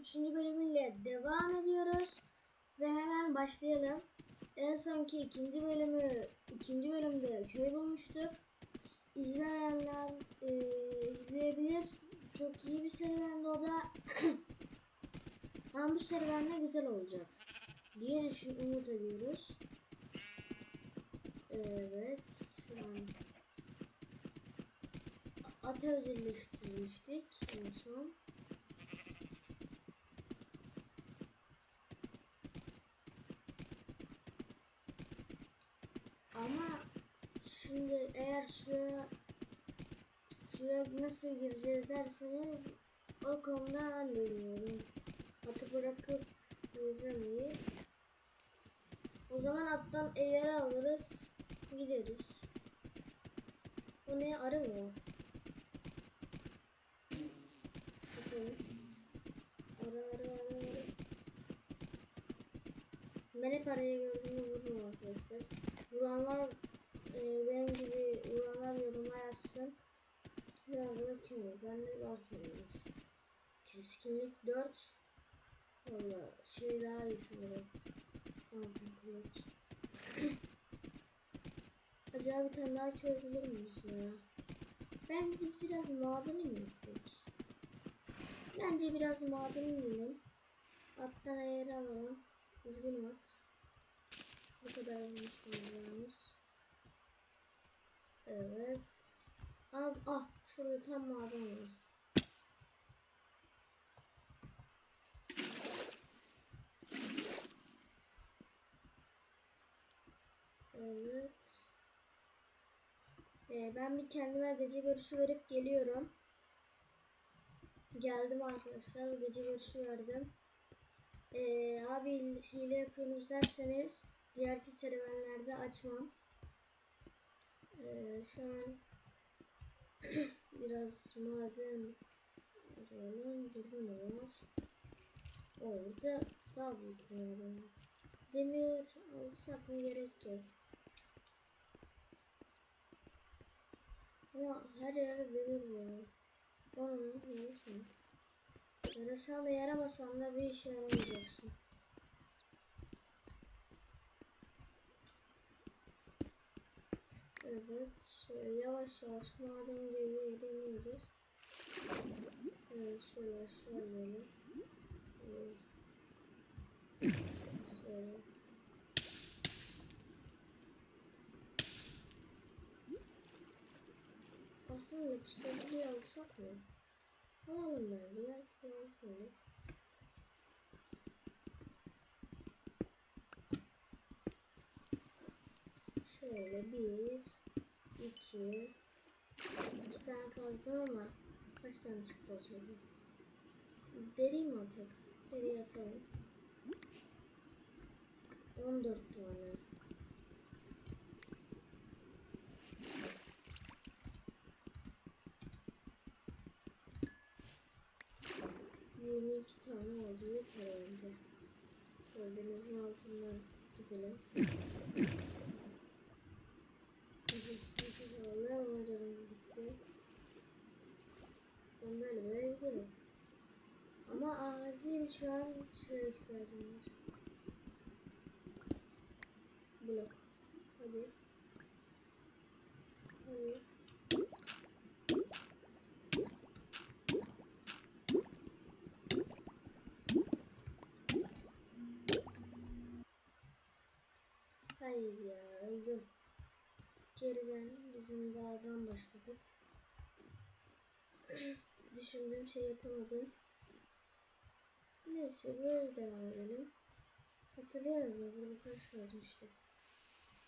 3. bölümüyle devam ediyoruz. Ve hemen başlayalım. En sonki ikinci bölümü ikinci bölümde köy bulmuştuk. İzlemeyenler e, izleyebilir. Çok iyi bir serüvendi o da. Ama bu serüven de güzel olacak diye düşün umut ediyoruz. Evet, şu an at evcilleştirmiştik en son. Ama şimdi eğer suya suya nasıl gireceğiz derseniz o konuda bilmiyorum. Atı bırakıp gidemeyiz. O zaman attan eğer alırız gideriz. O ne arı mı? o? Atalım. Ara ara ara. Ben hep araya gördüğümü vururum arkadaşlar. Vuranlar e, benim gibi vuranlar yoruma yazsın. Nerede da kömür. Bende var kömürmüş. Keskinlik 4. Valla şey daha iyi sanırım. Altın kılıç. Acaba bir tane daha köy bulur muyuz ya? Ben biz biraz madeni mi? Bence biraz madeni yiyelim. Attan eğer alalım. Üzgünüm at. Bu kadar olmuş mağaramız. Evet. Abi ah şurada tam maden var. Evet. Ee, ben bir kendime gece görüşü verip geliyorum. Geldim arkadaşlar. Gece görüşü verdim. Ee, abi hile yapıyorsunuz derseniz diğerki serüvenlerde açmam. Ee, şu an biraz maden arayalım. Burada ne var? Orada daha büyük bir. Demir alsak mı gerek yok. Ama her yerde demir var. Onun neyse. Yarasan da yaramasan da bir işe yaramayacaksın. Evet, şöyle yavaş yavaş maden gibi deniyoruz. Evet, şöyle aşağı inelim. Evet. Şöyle. Aslında yapıştırıcıyı alsak mı? Alalım bence. Belki lazım. Şöyle bir, iki, iki tane kazdım ama kaç tane çıktı acaba? Deri mi atak? Deri atalım. 14 tane. Yirmi iki tane oldu yeter bence. Denizin altından gidelim. Vallahi ama canım gitti. Ben böyle böyle giderim. Ama acil şu an şuraya ihtiyacım var. Blok. Hadi. Hadi. Hayır ya öldüm. Geriden bizim dağdan başladık. Düşündüğüm şey yapamadım. Neyse böyle devam edelim. Hatırlıyoruz ya burada taş kazmıştık.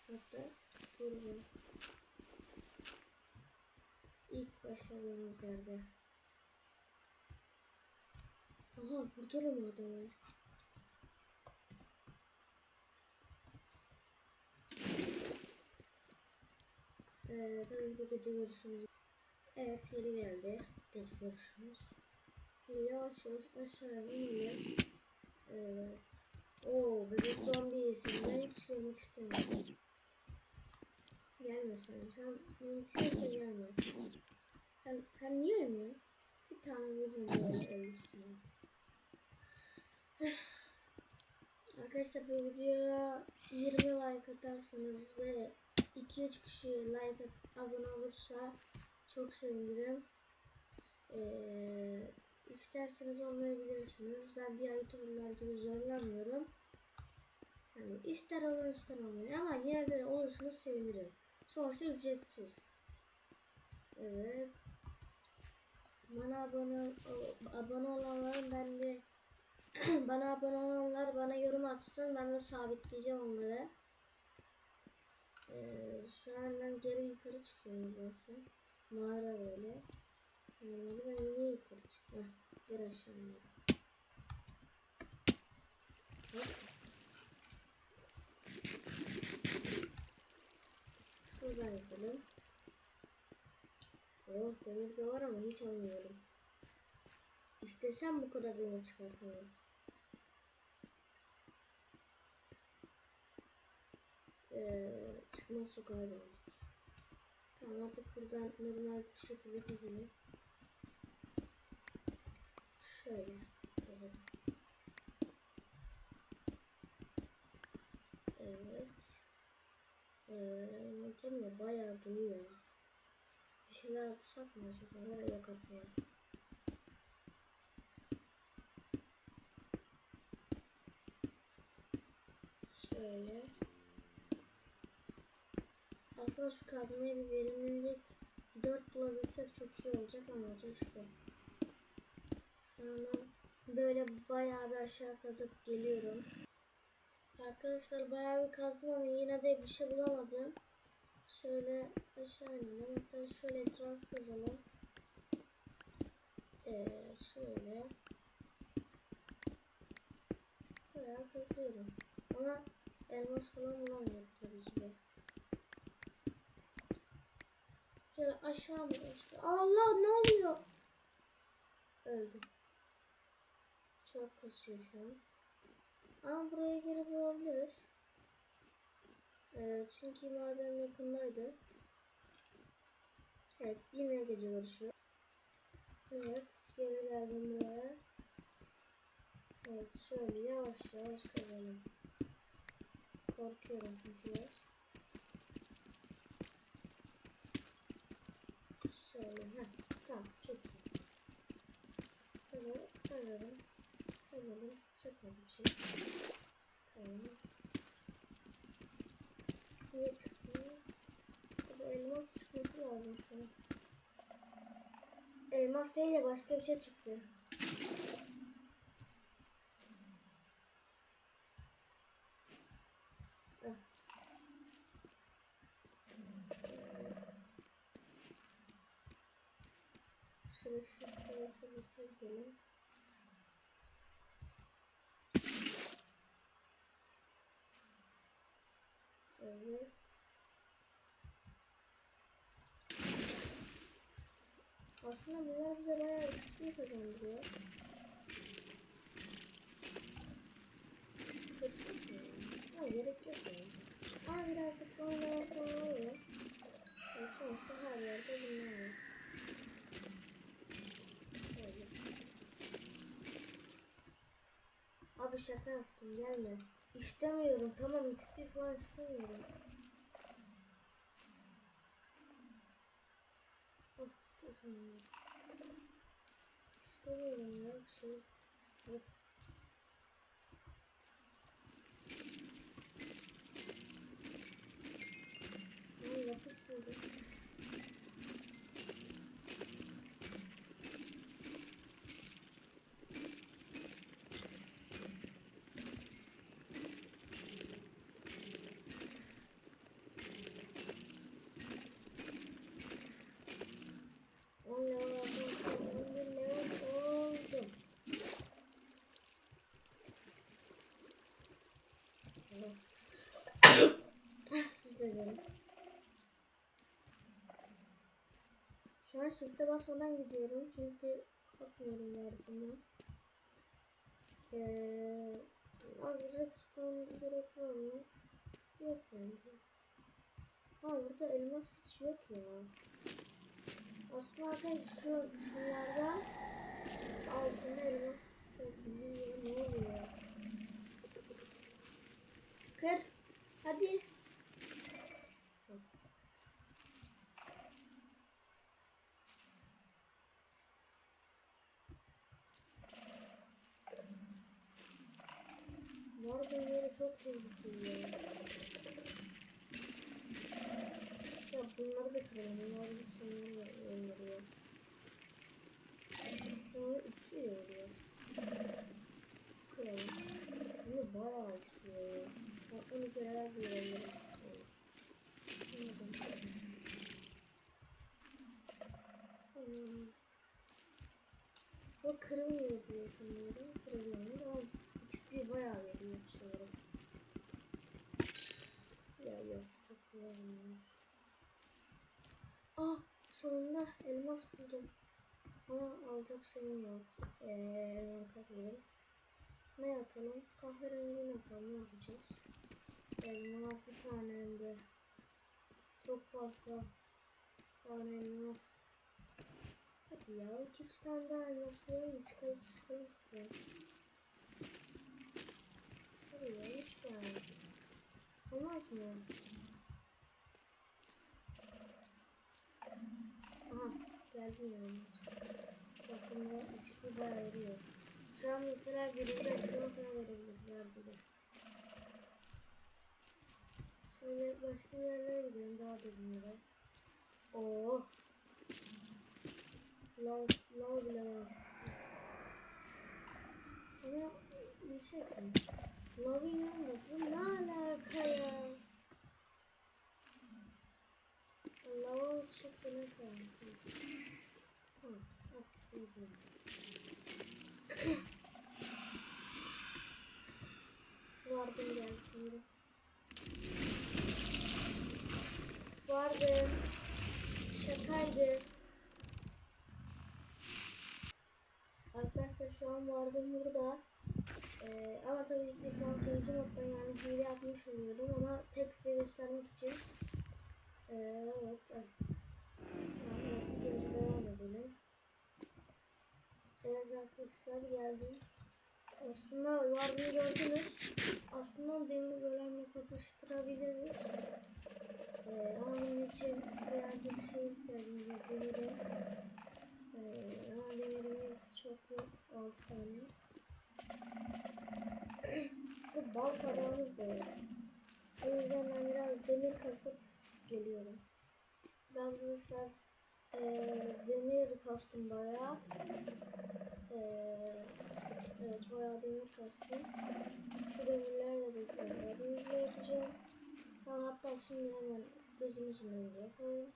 Hatta burada. İlk başladığımız yerde. Aha burada da mı adam var? Ee, tabii ki gece görüşümüz. Evet geri geldi gece görüşümüz. Yavaş yavaş aşağı inelim. Evet. Oo bebek zombi seni hiç görmek istemiyorum. Gelme sen. Sen mümkünse gelme. Sen, sen niye ölmüyorsun? Bir tane vurdum böyle ölüsüne. Arkadaşlar bu videoya 20 like atarsanız ve 2-3 kişi like at, abone olursa çok sevinirim. Ee, isterseniz olmayabilirsiniz. Ben diğer youtuberlar gibi zorlamıyorum. Yani ister olur ister olmuyor ama yine de olursanız sevinirim. Sonuçta ücretsiz. Evet. Bana abone, abone olanların ben de bana abone olanlar bana yorum atsın. Ben de sabitleyeceğim onları. Ee, şu an ben geri yukarı çıkıyorum burası. Mağara böyle. Normalde ben yine yukarı çıkıyorum. Heh, geri aşağı iniyorum. Hop. Şuradan yapalım. Oh demir de var ama hiç almıyorum. İstesem bu kadar demir çıkartamam. Ee, çıkmaz sokağa geldik. Tamam artık buradan normal bir şekilde kazanayım. Şöyle kazanayım. Evet. Ee, yöntem de bayağı duruyor. Bir şeyler atsak mı acaba? Yok atmayalım. Şöyle. Aslında şu kazmaya bir verimlilik 4 bulabilsek çok iyi olacak ama keşke. Ben böyle bayağı bir aşağı kazıp geliyorum. Arkadaşlar bayağı bir kazdım ama yine de bir şey bulamadım. Şöyle aşağı inelim. Hatta şöyle etraf kazalım. Ee, şöyle. Bayağı kazıyorum. Ama elmas falan bulamıyorum tabii ki de. Şöyle aşağı mı işte? Allah ne oluyor? Öldüm. Çok kasıyor şu an. Ama buraya gelip bulabiliriz. Evet, çünkü maden yakındaydı. Evet, yine gece görüşü. Evet, geri geldim buraya. Evet, şöyle yavaş yavaş kazanım. Korkuyorum çünkü biraz. Şöyle, heh, tamam, çok iyi. Böyle kazalım. Kazalım, çıkmadı bir şey. Tamam. Niye çıkmıyor? Bu elmas çıkması lazım şu an. Elmas değil de başka bir şey çıktı. Şöyle shift'e basa basa gidelim. Evet. Aslında bunlar bize bayağı XP kazandırıyor. Kırsık mı? Ha gerek yok bence. Ama birazcık böyle falan oluyor. Yani sonuçta her yerde bunlar var. Böyle. Abi şaka yaptım gelme. İstemiyorum tamam XP falan istemiyorum. Oh, tamam. İstemiyorum ya bir şey. Of. Ay lapis buldum. Görün. Şu an shift'e basmadan gidiyorum çünkü korkmuyorum yardımdan. Ee, az bir redstone gerek var mı? Yok bence. Ha burada elmas hiç yok ya. Aslında arkadaşlar şu şunlardan altında elmas çıkabiliyor. Ne oluyor? Vardı yeri çok tehlikeli ya. Ya bunları da kıralım. Bunlar bir sinir gönderiyor. Bunu XP veriyor. Kıralım. Bunu bayağı XP veriyor. Bak 12 kere bir veriyor. Tamam. O kırılmıyor diye sanıyorum. Kırılıyor? Ama XP bayağı veriyor sanırım. Ya yok kullanılmış. Ah sonunda elmas buldum. Ama alacak şeyim yok. Eee bakayım. Ne atalım? Kahverengi atalım. Ne yapacağız? Elmas bir tane elde. Çok fazla tane elmas. Hadi ya iki üç tane daha elmas verelim çıkalım çıkalım şuradan. Hadi ya lütfen. Olmaz mı? Aha geldi elmas. Bakın da XP bayağı eriyor. Şu an mesela birinci açılma kadar verebilirler bile. Şöyle başka bir yerlere gidelim daha derinlere. Oo. Lav, lav bile var. Ama yüksek mi? Lavın yanında bu ne alaka ya? Çok fena kalmış. Tamam artık uyuyorum. Vardım geldi şimdi. Vardım. Şakaydı. Arkadaşlar şu an vardım burada. Ee, ama tabii ki şu an seyirci moddan yani hile yapmış oluyorum ama tek size göstermek için. Ee, evet. evet videomuza devam edelim. Evet arkadaşlar geldim. Aslında vardığını gördünüz. Aslında demir golemle kapıştırabiliriz. Ee, ama için birazcık şey ihtiyacımız var demire. Ee, ama demirimiz çok yok. 6 tane. Ve bal kabağımız da yok. O yüzden ben biraz demir kasıp geliyorum. Ben arkadaşlar ee, demir kastım bayağı. Ee, evet bayağı demir kastım. Şu demirlerle de kendime demir yapacağım. Ben hatta şimdi hemen gözümüzün önünde yapalım.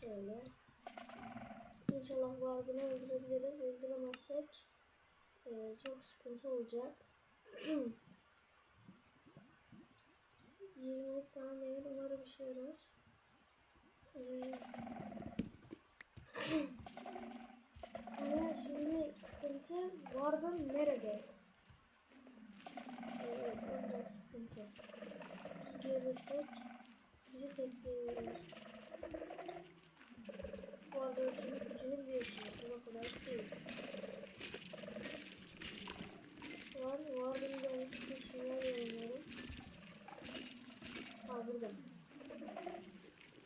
Şöyle. İnşallah vardığını öldürebiliriz. Öldüremezsek ee, çok sıkıntı olacak. 20 tane demir umarım işe yarar. Ee, ama şimdi sıkıntı vardın nerede? Evet, o biraz sıkıntı. Görürsek bizi tekleyebilir. Vardın gücünü, gücünü biliyorsunuz. O kadar değil. Var, vardın gelmesi için sinyal yolluyorum. Burada.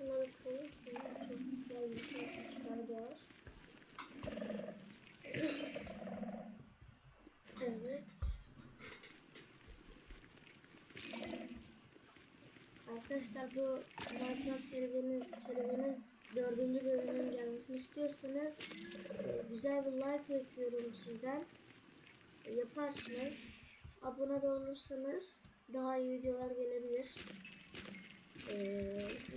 Bunları koyayım. Şimdi çok güzel bir şey. Daha var. Evet. Arkadaşlar bu Minecraft serüvenin, serüvenin dördüncü bölümünün gelmesini istiyorsanız e, güzel bir like bekliyorum sizden. E, yaparsınız. Abone de olursanız daha iyi videolar gelebilir. E,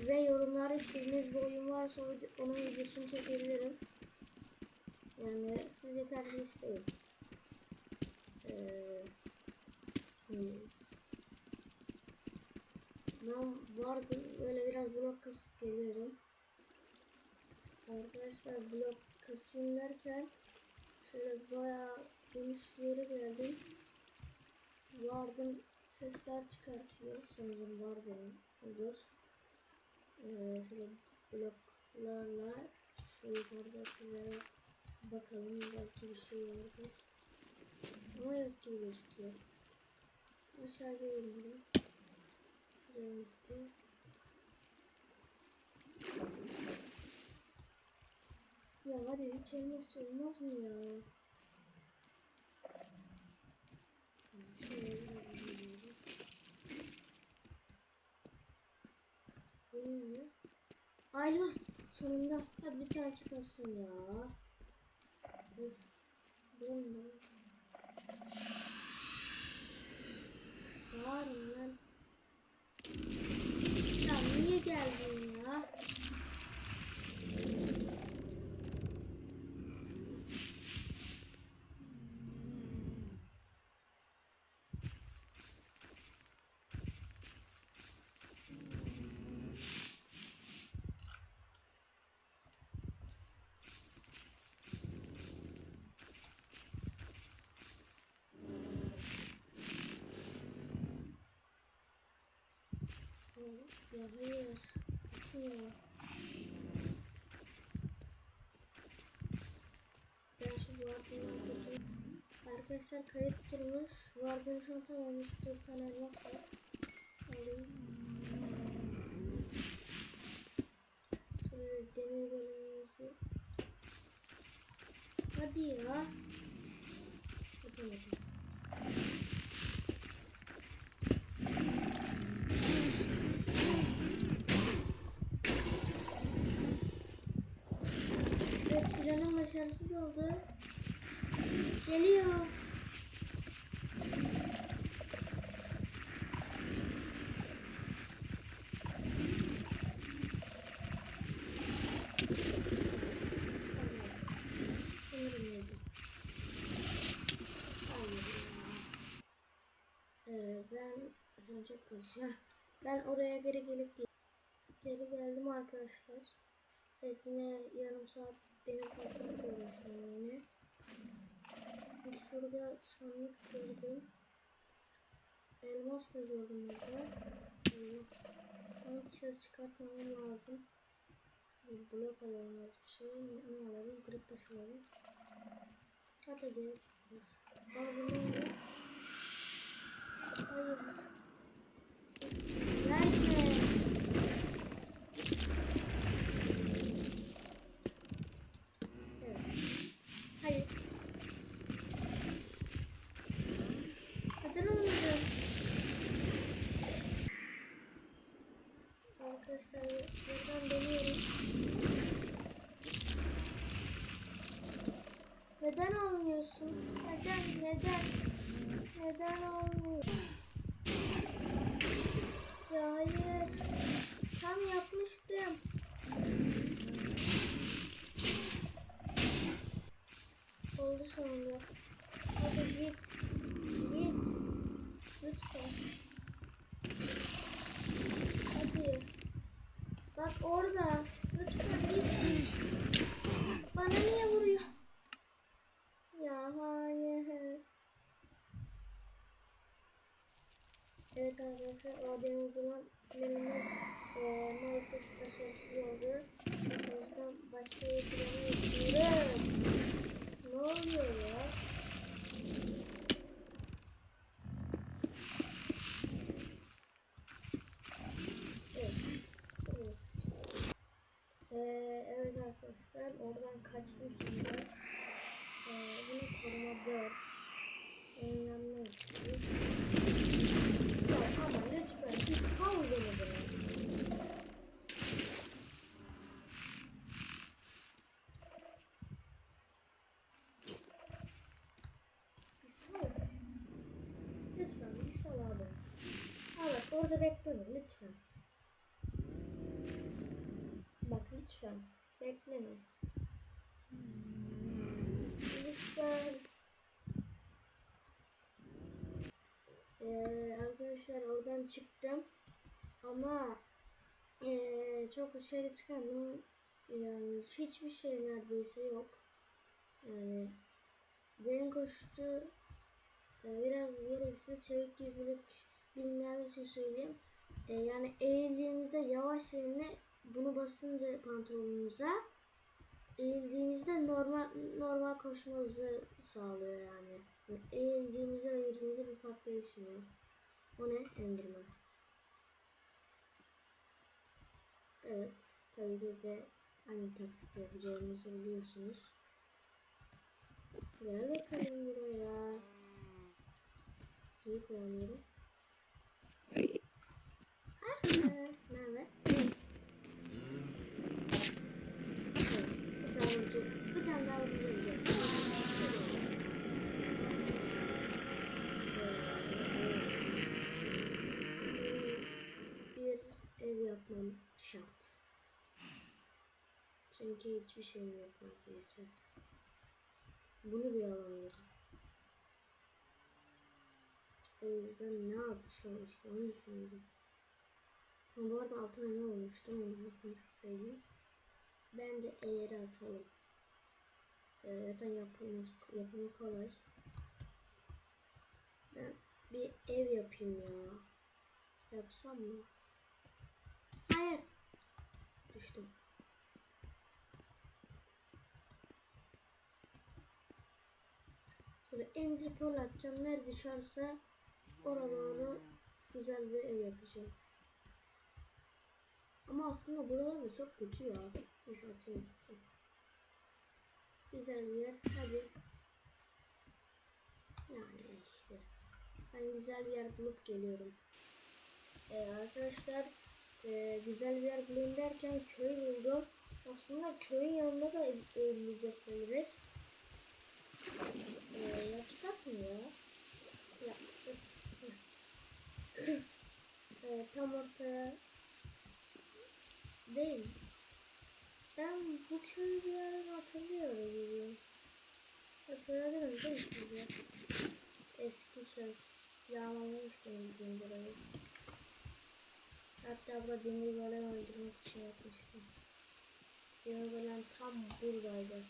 ve yorumlara istediğiniz bir oyun varsa onun videosunu çekebilirim. Yani siz yeterli isteyin. Ee, hmm. ben vardım böyle biraz blok kasıp geliyorum. Arkadaşlar blok kasayım derken şöyle bayağı geniş bir yere geldim. Vardım sesler çıkartıyor sanırım vardım olur. Ee, şöyle bloklarla şu yukarıdakilere bakalım belki bir şey vardır. Ama yok gibi gözüküyor. Aşağıya indim. Canım gitti. Ya hadi hiç elmas olmaz mı ya? Şöyle elmas sonunda. Hadi bir tane çıkmasın ya. Öf. Benim de. Bağırın lan. Ya niye geldin Ya hayır. Gitmiyor. Ben. Arkadaşlar kayıt durmuş. Vardığım şu an tamam. Şurada bir tane elmas var. Alayım. Şöyle demir bölümümüzü. Hadi ya. Yapamadım. Evet planım başarısız oldu. Geliyor. Ee, ben çok kasıyor. Ben oraya geri gelip ge- geri geldim arkadaşlar. Evet yine yarım saat demir kasmakla uğraştım yine. Şurada sandık gördüm. Elmas da gördüm burada. Ama ses çıkartmamam lazım. Bir blok alalım az bir şey. Ne, alalım? Kırık taş alalım. Hadi gel. Aa bu ne oldu? Hayır. Gelme. Evet. Hayır. Neden olmadı? Arkadaşlar buradan deniyorum. Neden olmuyorsun? Neden? Neden? Neden olmuyor? Ya hayır. Tam yapmıştım. Oldu sonunda. Hadi git. Git. Lütfen. Hadi. Bak orada. Lütfen git. Bana niye vuruyor? Ya hayır. Evet arkadaşlar demir bulan planımız eee maalesef başarısız oldu. O yüzden başka bir plana geçiyoruz. Ne oluyor ya? Evet. Evet. Ee, evet arkadaşlar oradan kaçtım sonra. Ee, bunu koruma 4. Önlenme eksi. Ya ama lütfen bir sal beni buraya. Bir sal. Sal abi. Ha bak orada bekleme lütfen. Bak lütfen bekleme. Lütfen. Ee, arkadaşlar oradan çıktım ama ee, çok dışarı çıkandım yani hiçbir şey neredeyse yok yani derin koşucu e, biraz gereksiz çevik gizlilik bilmeyen için söyleyeyim E, yani eğildiğimizde yavaş yerine bunu basınca pantolonunuza eğildiğimizde normal normal koşmanızı sağlıyor yani. yani eğildiğimizde yürüdüğümüzde bir fark değişmiyor. O ne? Enderman. Evet. Tabii ki de aynı taktikle yapacağımızı biliyorsunuz. Gel bakalım buraya. Neyi koyamıyorum? Ee, Merve. Ee, bir ev yapmam şart. Çünkü hiçbir şey mi yapmak değilse. Bunu bir alamıyorum. O yüzden ne atsam işte onu düşünüyorum. Ama bu arada altın öne olmuştu onu hepimiz söyleyeyim. Bence eğri atalım. Ee, zaten yapılması, yapımı kolay. Ben bir ev yapayım ya. Yapsam mı? Hayır. Düştüm. Böyle ender pearl atacağım. Nerede düşerse oraya doğru güzel bir ev yapacağım. Ama aslında buralar da çok kötü ya. Neyse atayım gitsin. Güzel bir yer. Hadi. Yani işte. Ben güzel bir yer bulup geliyorum. Ee, arkadaşlar e, güzel bir yer bulayım derken köy buldum. Aslında köyün yanında da ev, evimiz yapabiliriz. Ee, yapsak mı ya? Ya. Tam ortaya değil. Ben bu köyü bir yerden hatırlıyorum gibi. Hatırladınız değil mi siz de? Eski köy. Yağmalamıştım bildiğim burayı. Hatta burada demir golem öldürmek için yapmıştım. Demir golem tam buradaydı.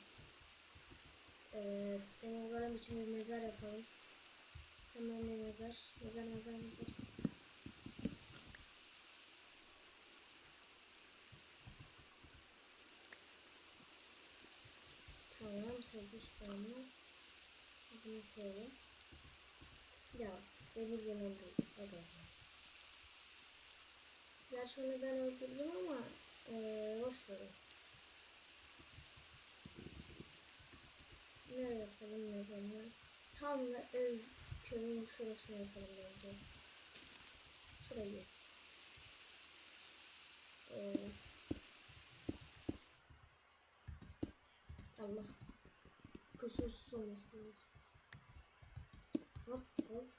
Ee, demir golem için bir mezar yapalım. Hemen bir mezar. Mezar mezar mezar. Tamam sekiz tane. Bunu. Ya demir golem değil. Hadi. Gerçi onu ben öldürdüm ama ee, boş verin. Nereye yapalım ne zaman? Tam da ev köyün şurasına yapalım bence. Şurayı. Ee, Allah. Lazım. Hop hop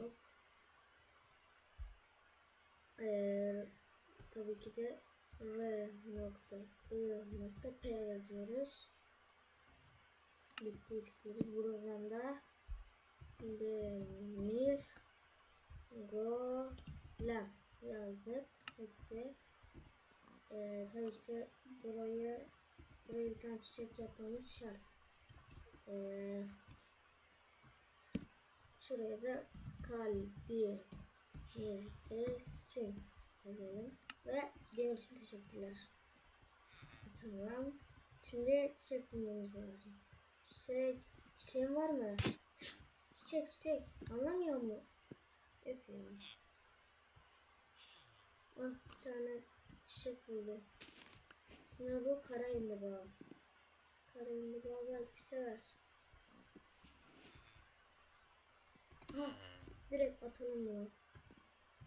hop. Ee, tabii ki de R nokta I nokta P yazıyoruz. Bitti tıklıyoruz. Buradan da demir golem yazdık. Bitti. Ee, tabii ki de burayı buraya bir tane çiçek yapmamız şart. Ee, şuraya da kalbi izlesin yazalım. Ve benim için teşekkürler. Tamam. Şimdi çiçek bulmamız lazım. Çiçek, çiçeğin var mı? Çiçek çiçek. Anlamıyor mu? Ya. Ah bir tane çiçek buldum. Ne bu? Kara indiba. Kara indiba belki sever. Direkt atalım bunu.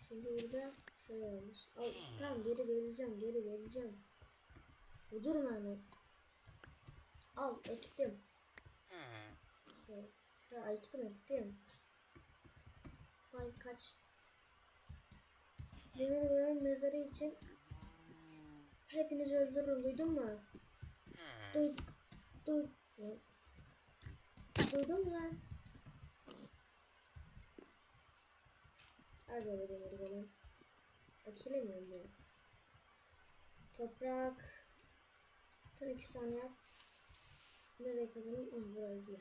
Şimdi burada şey olmuş. Al, tamam geri vereceğim, geri vereceğim. Bu durma hemen. Al, ektim. Evet. Ha, ektim, ektim. Ay kaç. Demir gören mezarı için hepinizi öldürürüm. Duydun mu? Duy, duy. Duydun mu lan? Hadi öyle demir gören. Akilemiyorum ya. Toprak. Şöyle iki tane yap. Nereye kazanayım? Ah buraya gidiyor.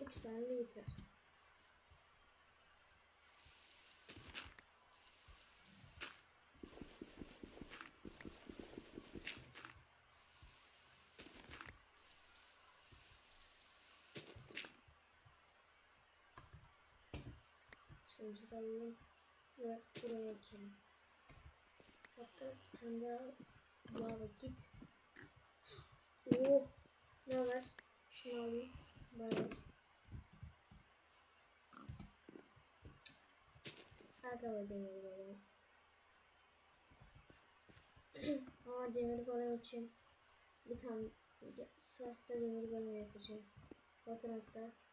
Üç tane de yeter. Şimdi alalım ve buraya ekelim. Hatta bir tane daha lava git. Oh! Ne var? Şunu alayım. Aga ve demir golem. Ama demir golem için bir tane sahte demir golem yapacağım. Bakın hatta.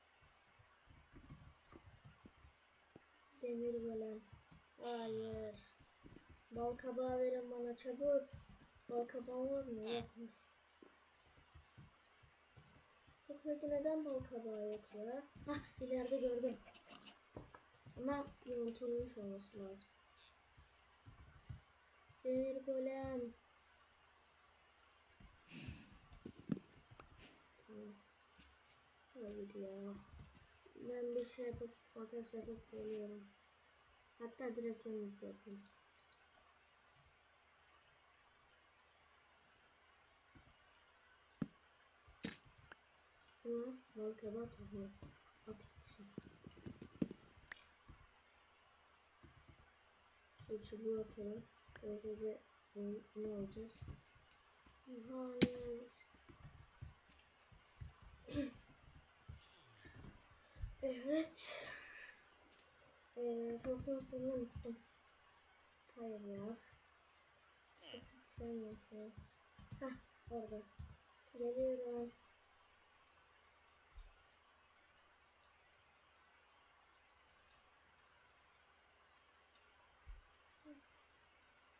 Demir golem. Hayır. Bal kabağı verin bana çabuk. Bal kabağı var mı? Yokmuş. Bu köyde neden bal kabağı yok ya? Hah ileride gördüm. Ama yontulmuş olması lazım. Demir golem. Tamam. Haydi ya. Ben bir şey yapıp makas yapıp geliyorum. Hatta direkt yanınızda yapayım. Buna bal kabağı tohumu. At gitsin. Şu çubuğu atalım. Böyle de ne olacağız? Hayır. Evet. Ee, çalışmasını unuttum. Hayır ya. Hiç sevmiyorum şu an. Hah orada. Geliyorum.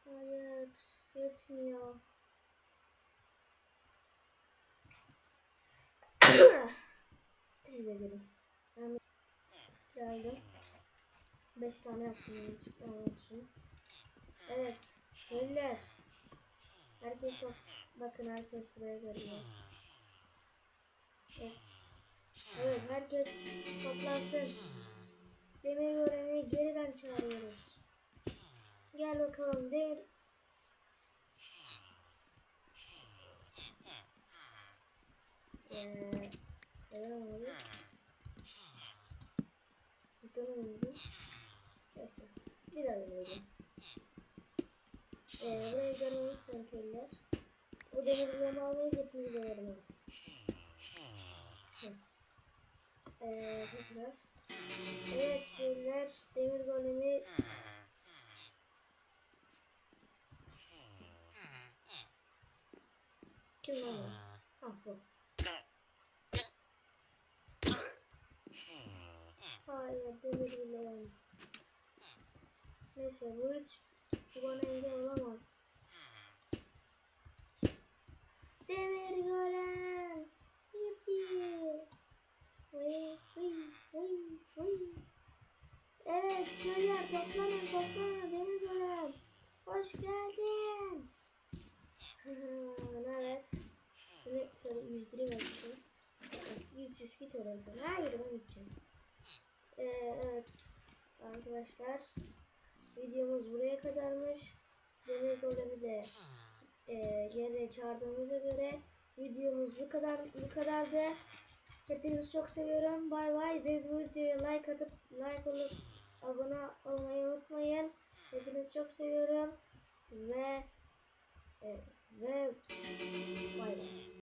Hayır, yetmiyor. Siz de gelin. Ben geldim. Beş tane yaptım yanlışlıkla. Evet, köylüler. Herkes top. Bakın herkes buraya geliyor. Evet. Herkes toplansın. Demir görevi geriden çağırıyoruz. Gel bakalım demir. Eee, neden olmadı? Olmadı? Neyse, bir daha deneyelim. Eee, buraya görmemiz sen köylüler. O demirleri almayı hepimiz denerim. Eee, tekrar. Evet köylüler, demir golemi Kim o? Ah bu. Hayır demir bile Neyse bu hiç bu bana engel olamaz. Demir gören. Yippi. Vay vay vay vay. Evet köylüler toplanın toplanın demir gören. Hoş geldin. ne haber? Şöyle şöyle yüzdüreyim bir şey. Yüz yüz git oraya. Hayır ben gideceğim. Ee, evet arkadaşlar videomuz buraya kadarmış. Demir golemi de e, yerine çağırdığımıza göre videomuz bu kadar bu kadardı. Hepinizi çok seviyorum. Bay bay ve bu videoya like atıp like olup abone olmayı unutmayın. Hepinizi çok seviyorum ve e, ve bay bay.